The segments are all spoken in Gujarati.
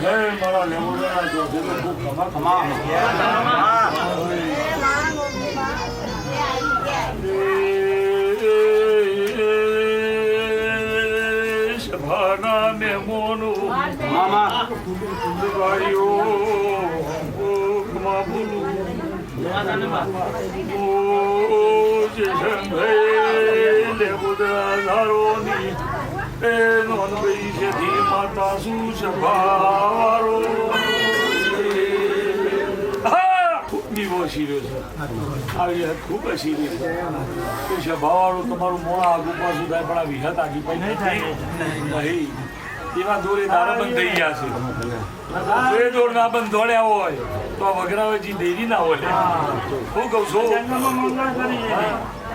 જય મારા ખૂબ સભાના મહેમાનો મામા વાળીઓ ઓખમાં બોલું ઓ જયશંકર લેબોડા ધારોની એ નોંધઈ છે ધી માતા શું દીવો શીર્યો છે. આવી ખૂબ શીરી છે. સભાવાળો તમારું મોડા આગુ પાછું થાય પણ આ વિહત આગી પાછી નહીં એવા દોરે દારા બંધ થઈ ગયા છે. બે દોર ના બંધ દોડ્યા હોય તો આ વગરાવેજી દેરી ના હોય. હું. કહું છું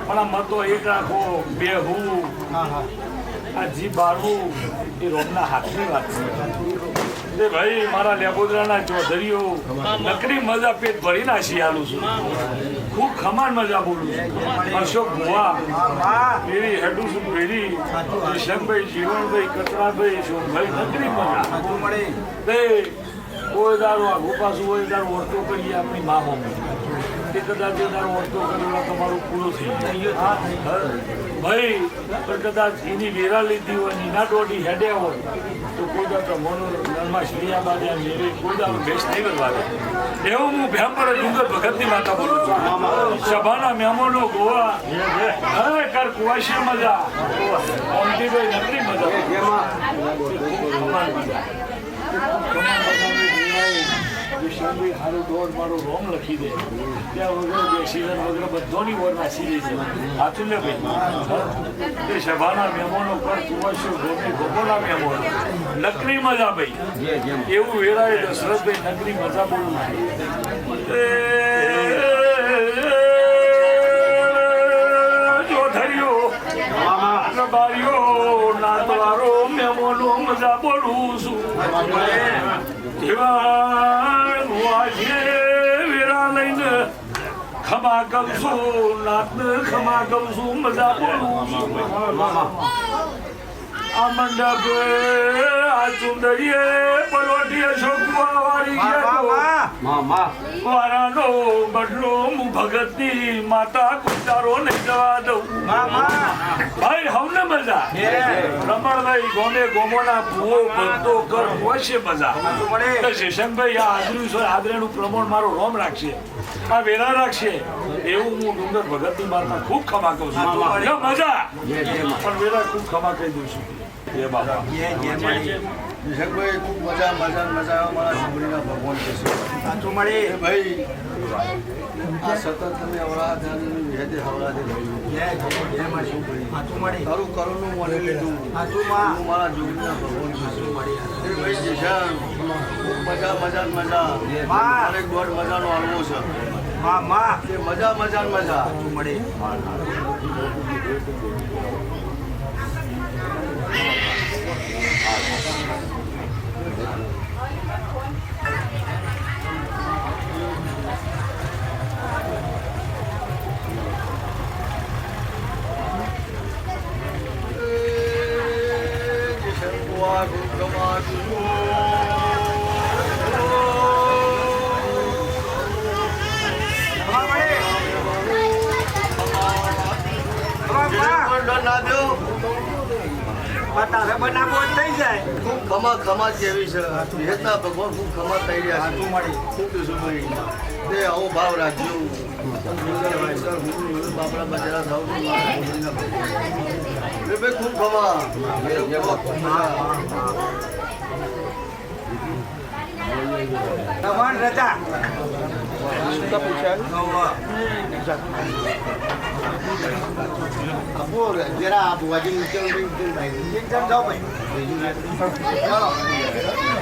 પણ આ મતો એક રાખો બે હું. આ જી બારવું એ રોગના હાથની વાત છે. ભાઈ મારા લેબોદરાના ચૌધરીઓ નકરી મજા પેટ ભરી ના શિયાળું છું. ખૂબ ખમાન મજા બોલું છું. અશોક ગોવા પેરી હેડુ છું પેરી કિશનભાઈ જીવનભાઈ કચરાભાઈ શોભભાઈ નકરી મજા. કોઈ દારો આ પાછું હોય દારો વર્તો કરીએ આપણી મા મમ્મી તે કદાચ એ દારો વર્તો કરેલો તમારું પૂરું થઈ હા. ભાઈ પણ કદાચ એની વેરા લીધી હોય ને એના દોડી હેડ્યા હોય તો કોઈ તમારો નરમાં શ્રીયા બાજ્યા મેરે કોઈ દાડો બેસ નહીં કરવા દે. એવું હું ભેમ્પર ડુંગર ભગતની માતા બોલું છું. સભાના મહેમાનો ગોવા. હવે કર કુવાશી મજા. અમતીભાઈ નકરી મજા. વિશાલભાઈ હારું દોર મારો રોમ લખી દે ત્યાં વગર બેસીને વગર બધોની ઓર નાસી દે છે સાચું ભાઈ તે સભાના મહેમાનો પર કુવાશીઓ ગોપી ગોપોના મહેમાનો નકરી મજા ભાઈ એવું વેરાય દશરથભાઈ નકરી મજા બોલું જોધરીઓ બારીઓ નાતવારો મજા બોલું છું ખમા છું નાતને ખમા કરું મજા બોલું આ મંડપ આ ચુંદડીએ પલોટીએ છોકવા વાળી મામા વારાનો બદલો હું ભગતની માતા કુતારો નહીં જવા દઉં. ભાઈ હવને મજા. રમણભાઈ ગોમે ગોમોના ભૂવો ભરતો કર હોશે મજા. તો શેષનભાઈ આ આદર્યું છે આદરેનું પ્રમાણ મારો રોમ રાખશે. આ વેરા રાખશે. એવું હું ડુંગર ભગતની માતા ખૂબ ખમા કહું છું મજા. પણ વેરા ખૂબ ખમા કહી દઉં છું. એ બાબા વિશેષભાઈ ખૂબ મજા મજા મજા આવે મારા સાંભળીના ભગવાન કહેશે એ ભાઈ આ સતત તમે અવળા ધ્યાનની વિહેતે હવળાથી લઈ તારું કરુણનું મને લીધું હું મારા જોગીના ભગવાન કહેશે ભાઈ દિશાન ખૂબ મજા મજા મજા. એક દોઢ મજાનો હલવો છે. મજા મજા મજા. ને મજા દિશાન કુવા ગુગમા ના દો તારે બનાવો થઈ જાય ખૂબ ખમા જેવી છે? વિહેતના ભગવાન ખૂબ ખમા થઈ રહ્યા છે. ખૂબ ઈસુભાઈ તે આવો ભાવ રાખજો. બાપડા બજારા થાવ ભાઈ ખૂબ ખમા રજા. આપો જરા આપો આજે ભાઈ એકદમ જાઓ ભાઈ.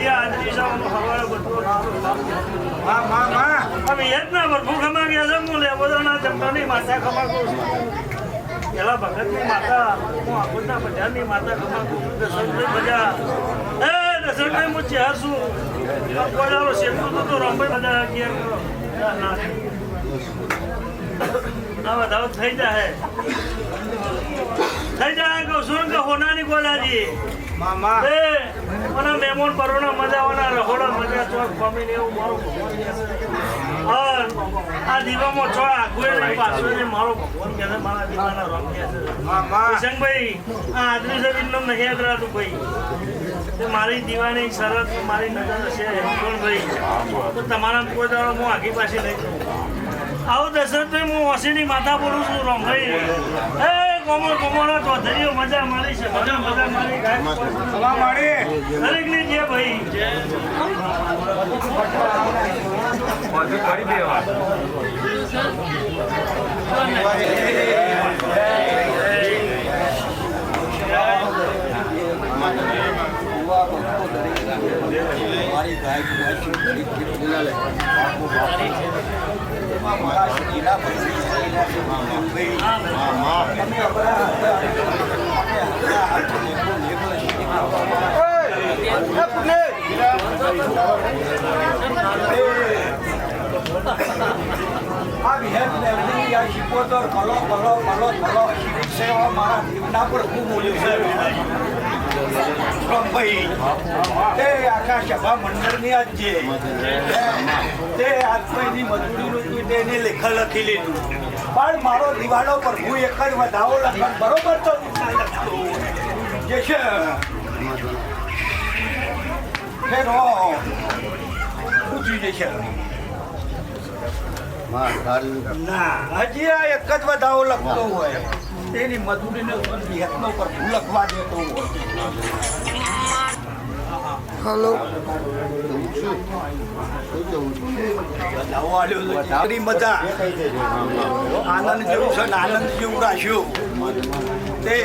એ આજની સવારનો હવારે બધો મા મા મા હવે એ જ ના ભરપૂર ખમા ગયા છે હું લેવો તો ના જમવાની માતા ખમા છું. પેલા ભગતની માતા હું આખોદના બજારની માતા ખમા કહું છું. દસરથભાઈ બજાર એ દસરથભાઈ હું ચાર છું. તો તો બજા અગિયાર ના, ના. ના થઈ જાય થઈ જાય કહું છું કે હોનાની ગોલાજી. માં માં એ મને મેમોન પરોના મજા આવના રહોડા મજા ચોક પામીને એવું મારું. અન આ દીવામાં છો આગળ ને પાછળ ને મારો ભગવાન કહે છે મારા દીવાના રંગ કહે છે. મામા. કિશનભાઈ આ આદમી જમીન નો નહીં યાદ ભાઈ. મારી દીવાની શરત મારી નજર છે ભાઈ તો તમારા કોઈ દાડો હું આગી પાછી નહીં જાઉં. આવો દશરથભાઈ હું ઓસીની માતા બોલું છું રમભાઈ એ કોમળ તો ધરીઓ મજા મારી છે મજા મજા મારી સલામ મારી. દરેક દરેકની જે ભાઈ. આ વિહેત લેવની આ શિકોતર કલો કલો કલો કલો શિવિક સેવા મારા જીવના પર ખૂબ મૂલ્ય છે. ભાઈ તે આખા સભા મંડળની આજ છે. તે આત્માની મજૂરીનું તેને લેખ લખી લીધું. પણ મારો દિવાળો પર હું એક જ વધાવો લખન બરોબર તો? જે છે. ફેરો પૂછ્યું જે છે. ના હજી આ એક જ વધાવો લખતો હોય. તેની મજૂરીને વિહતનો પર ભૂલકવા દેતો. વધાવની મજા. આનંદ જેવું છે આનંદ જેવું રાખ્યું તે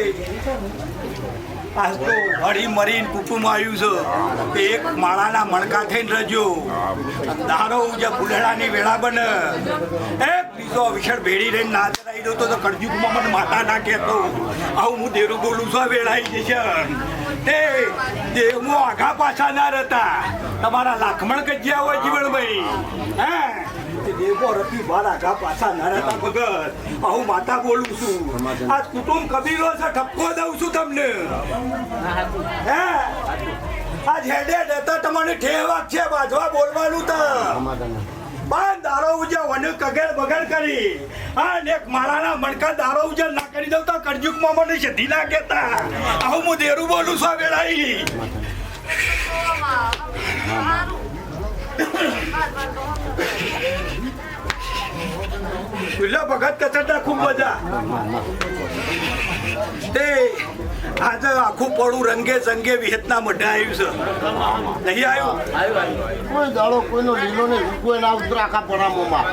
આજ તો હળી મરીન કુટુંબ આવ્યું છે. એક માળાના મણકા થઈને રજો. દારો જે ફૂલેડાની વેળા બને. એ બીજો વિશળ ભેડી રહીને ના ચલાવી દઉં તો કળજુગમાં મને માતા ના કહેતો. આવું હું દેરું બોલું છું વેળાઈ જશે. તે દેવમાં આઘા પાછા ના રહેતા. તમારા લાખમણ કજ્યા હોય જીવણભાઈ. હે? દેવો રતી બાર આઘા પાછા ના રહેતા ભગત હું માતા બોલું છું આ કુટુંબ કબીલો છે ઠપકો દઉં છું તમને હે આજ હેડે હેડે તમને ઠેવા છે બાજવા બોલવાનું તો બાર દારો ઉજે વને કગેર બગડ કરી હા ને એક માળાના મણકા દારો ઉજે ના કરી દઉં તો કરજુકમાં મને સીધી ના કહેતા આવું હું દેરું બોલું છું આ વેળાઈ પેલા ભગત કચરતા ખૂબ મજા તે આજે આખું પડું રંગે સંગે વિહતના મઢે આવ્યું છે નહીં આવ્યું કોઈ દાડો કોઈનો લીલો ને કોઈ ના ઉતરા આખા પરામોમાં.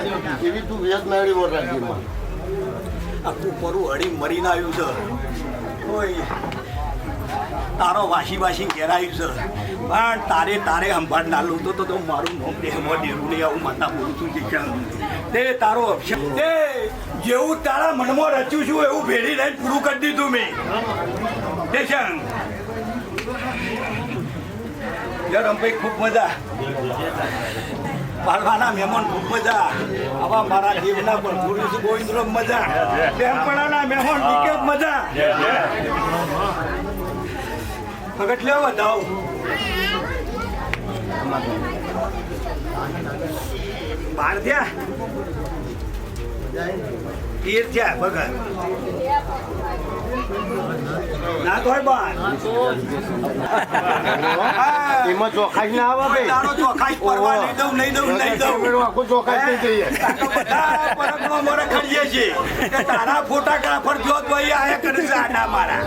એવી તું વેદ મેળવી વર આખું પરું હળી મરીને આવ્યું છે. કોઈ તારો વાસી વાસી ઘેરાયું છે. પણ તારે તારે સંભાળ ના લઉં તો તો મારું નામ દેહમાં દેરું નહીં, આવું માતા બોલું છું. શિક્ષણ તે તારો અક્ષર તે જેવું તારા મનમાં રચ્યું છું એવું ભેળી લઈને પૂરું કરી દીધું મેં. દેશન રમભાઈ ખૂબ મજા. પાડવાના મહેમાન ખૂબ મજા. આવા મારા દેવના પર પુરુષ ગોવિંદ્ર મજા. બેનપણાના મહેમાન મજા. ભગત લેવા દાવ તેર થયા ભગત ના તો એમાં ચોખાઈ ના આવે ભાઈ. ચોખાઈ પરવા નહીં દઉં નહીં દઉં નહીં દઉં. આખું ચોખાઈ થઈ જઈએ. બધા પરબમાં મોરે ખડીએ છીએ. કે તારા ફોટોગ્રાફર જો તો અહીં આયા કરે છે આડા મારા.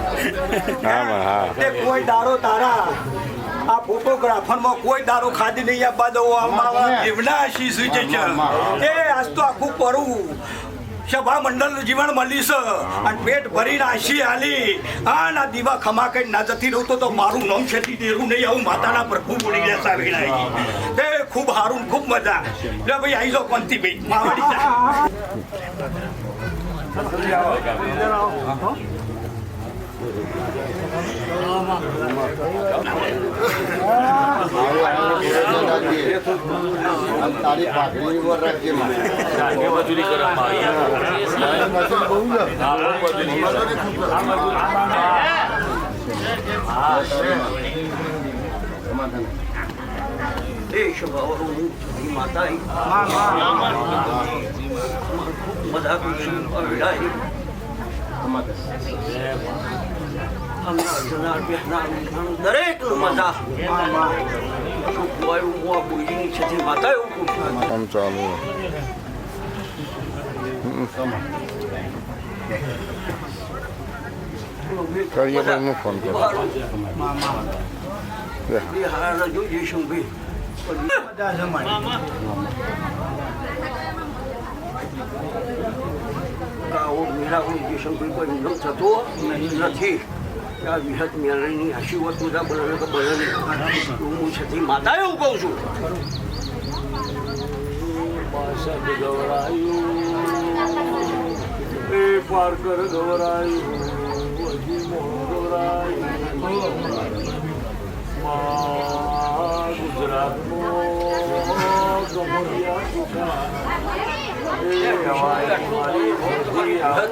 તે કોઈ દારો તારા. આ ફોટોગ્રાફરમાં કોઈ દારૂ ખાધી નહીં આપવા દઉં આમાં જીવના શીશ છે એ આજ તો આખું કરું સભા મંડળનું જીવન મળીશ અને પેટ ભરીને આશી આલી. હા ના દીવા ખમા કઈ ના જતી રહું તો મારું નામ છેતી દેરું નહીં આવું માતાના પ્રભુ બોલી ગયા સાહેબ તે ખૂબ સારું ખૂબ મજા. એટલે ભાઈ આવી જાઓ પંથી ભાઈ. માવાડી જા. મારું આંગળી ભેગું રાખજે. અને તારી પાઘડી ઉપર રાખજે માં. મજૂરી કરવામાં આવી તારી મશીન બહુ છે. આ બહુ મજૂરી છે. સમાધાન. એ સભાવાળો હું છઠ્ઠી માતા આવી. બધા કૃષ્ણ અવેડાઈ. કરીએ ફોન કરું. લે. એ હારા જોઈ જઈશું ભાઈ કાઓ મેળાવડી જઈશું ભાઈ કોઈ નિયમ થતો નથી આ વિહત મેળવીની હાસી વાત બધા બનાવે તો બનાવે. હું છતી માતા એવું છું. ગવરાયું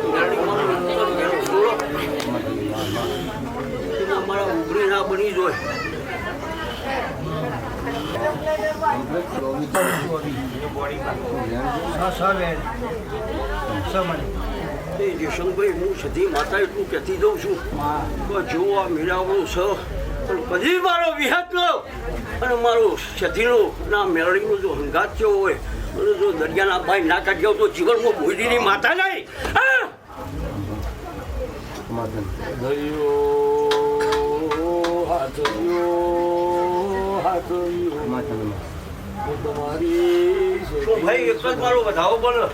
મેળવીમાં મેળો બોલો એના મારા ઉભરી ના બની જોય એ હું સધી માતા એટલું કહેતી દઉં છું. કે જો આ મેળાવડું છે પણ કદી મારો વિહત અને મારો સધીનો ના મેળવીનો જો હંગાત થયો હોય અને જો દરિયાના ભાઈ ના કાઢ્યો તો જીવનમાં ભોયડીની માતા નહીં. હા? ભાઈ એક જ મારો વધાવો બોલો.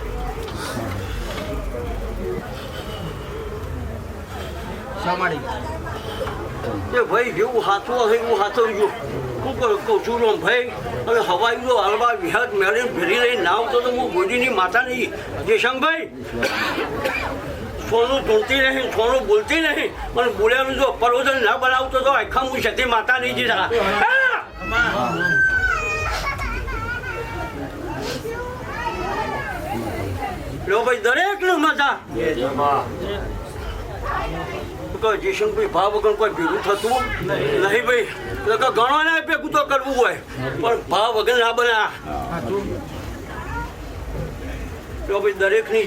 એ ભાઈ જેવું હાથું હશે એવું હાથો જો હું કહું કહું છું રોમ ભાઈ અને હવાઈ ગયો હાલવા વિહાર મેળીને ભેરી લઈને ના આવતો તો હું મોદીની માતા નહીં. જયશંકભાઈ સોનું ધૂળતી નહીં થોડું બોલતી નહીં. પણ બોલ્યાનું જો પરોજન ના બનાવતો તો આખા હું સતી માતા નહીં જી હા! લો ભાઈ દરેકનું માતા કોઈ ભાવ વગર કોઈ ભેગું થતું નહીં ભાઈ. એટલે ઘણો ગણવાના ભેગું તો કરવું હોય પણ ભાવ વગર ના બના તો. ભાઈ દરેકની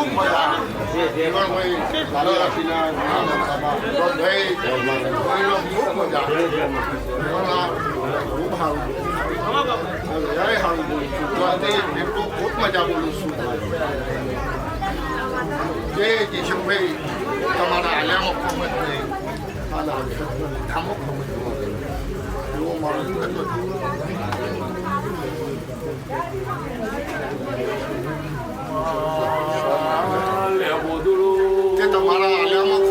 ખૂબ સારું જય સારું બોલું છું આજે એટલું ખૂબ મજા બોલું છું જય જયશંકભાઈ તમારા આલ્યામાં ખબર નહીં આના ધામો ખબર એવો મારો એટલો લે બોદડું કે તમારા આલ્યામાં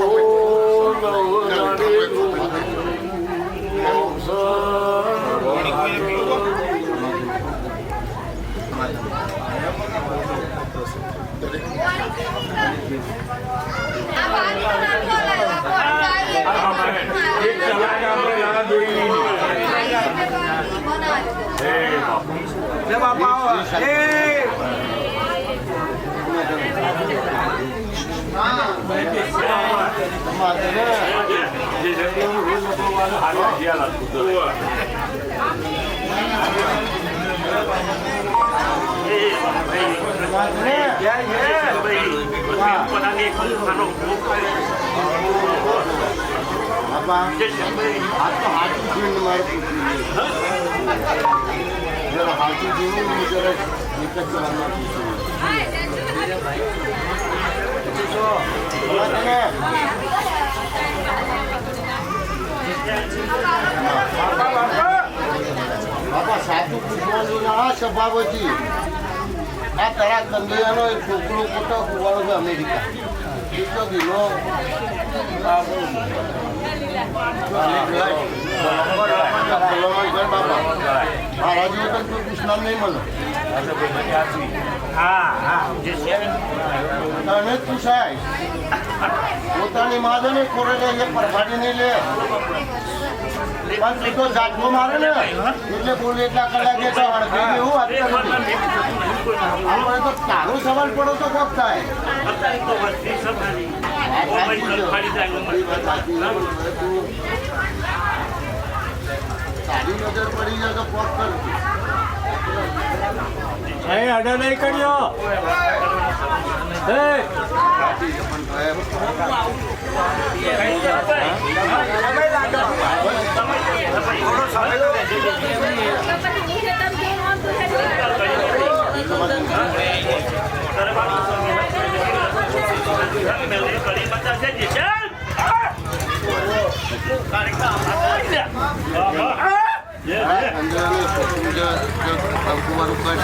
એક કલાક આપણે નાના દોરી હે બાપુ જે જગ્યાનું રોજ મોકલવાનું હારી હાથિયા લાગતું હતું. પોતાની એક ખાનો ભોગ બાપા જયશ્યામભાઈ આ તો હાથું જોઈને મારે પૂછ્યું જરા હાથું જોયું ને જરા એક જ કલાકમાં પૂછ્યું બાપા સાચું પૂછવાનું ના સભાપતિ. આ તારા કંદિયાનો એક છોકરો પોતો કુવાડો છે અમેરિકા. એ તો તું મારા જેવું તો કોઈ નહીં મળે. તને પૂછાય. પોતાની માદને કોરે લે એ પરફાડી નહીં લે પણ તું તો જાતમાં મારે ને એટલે બોલે એટલા કલાકે તો અડધી એવું વાત તો તારો સવાલ પડો તો કોક થાય તારી છે. નજર પડી જાય તો કોક કર અડે નહીં કર્યો અંદરની છોકરું જે જે કંકુવાળું કરે